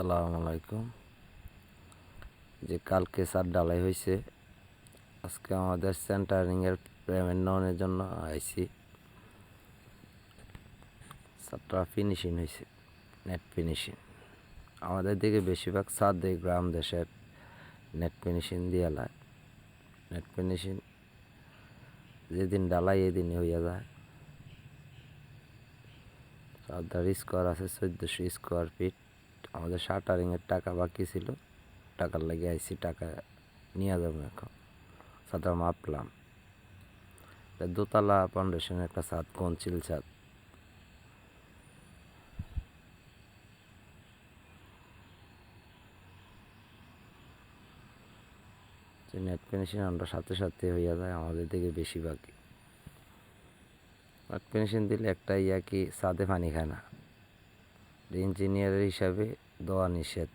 আসসালামু আলাইকুম। যে কালকে সার ডালাই হয়েছে আজকে আমাদের সেন্টারিংয়ের পেমেন্ট নেওয়ার জন্য আইসি সারটা ফিনিশিং হয়েছে নেট ফিনিশিং আমাদের দিকে বেশিরভাগ সার দেয় গ্রাম দেশের নেট ফিনিশিং দিয়ে লায়। নেট ফিনিশিং যেদিন ডালাই এদিনই হইয়া যায়। সাদার স্কোয়ার আছে চোদ্দোশো স্কোয়ার ফিট আমাদের শাটারিংয়ের টাকা বাকি ছিল। টাকার লাগে আইসি, টাকা নিয়ে যাব এখন। সাদা মাপলাম দোতলা ফাউন্ডেশনের একটা ছাদ কঞ্চিল ছাদ। নেট ফিনিশিং আমরা সাথে সাথে হইয়া যায়, আমাদের দিকে বেশি বাকি। নেট ফিনিশিং দিলে একটা ইয়া কি সাদে পানি খায় না। ইঞ্জিনিয়ারের হিসাবে দেওয়া নিষেধ।